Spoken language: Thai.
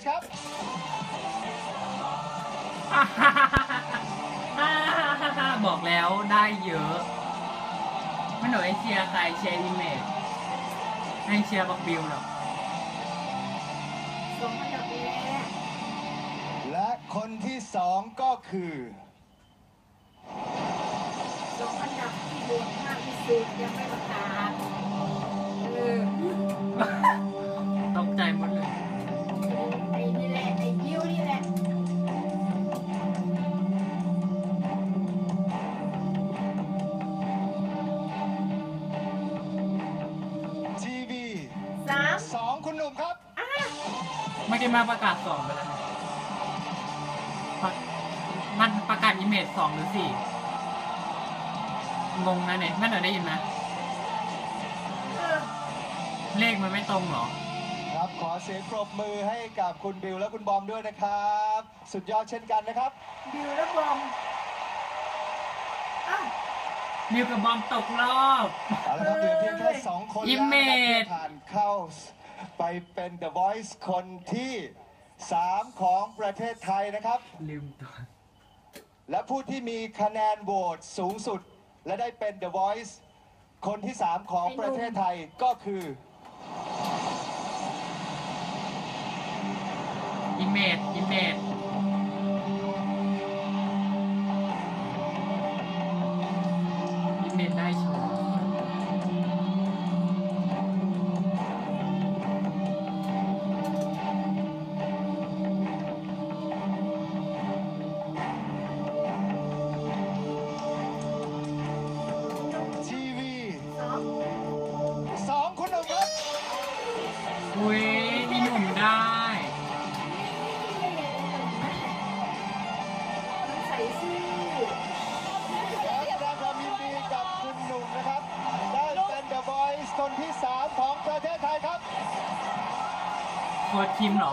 Voice ครับบอกแล้วได้เยอะไม่หนูไอเชียร์ใครเชียร์อิมเมจให้เชียร์บักบิวหรอกสองอันดับแรกและคนที่สองก็คือสองอันดับที่โดนมากที่สุดยังไม่ประกาศเออ มครับ ไม่ได้มาประกาศสองไปแล้วนะประมันประกาศอิมเมจสองหรือสี่งงนะเนี่ยแม่หนูได้ยินไหมเออเลขมันไม่ตรงเหรอ ครับขอเสียงปรบมือให้กับคุณบิวและคุณบอมด้วยนะครับ สุดยอดเช่นกันนะครับ บิวและบอมอ้าวนิวกับบอมตกรอบ เอาละครับเหลือเพียงแค่สองคนอิแล้วมเมนะครับจที่ผ่านเข้า ไปเป็น The Voice คนที่สามของประเทศไทยนะครับ ลืมตัว และผู้ที่มีคะแนนโหวตสูงสุด และได้เป็น The Voice คนที่ 3 ของประเทศไทยก็คือ อิมเมจอิมเมจอิมเมจได้โช 3ของประเทศไทยครับโคดคิมเหรอ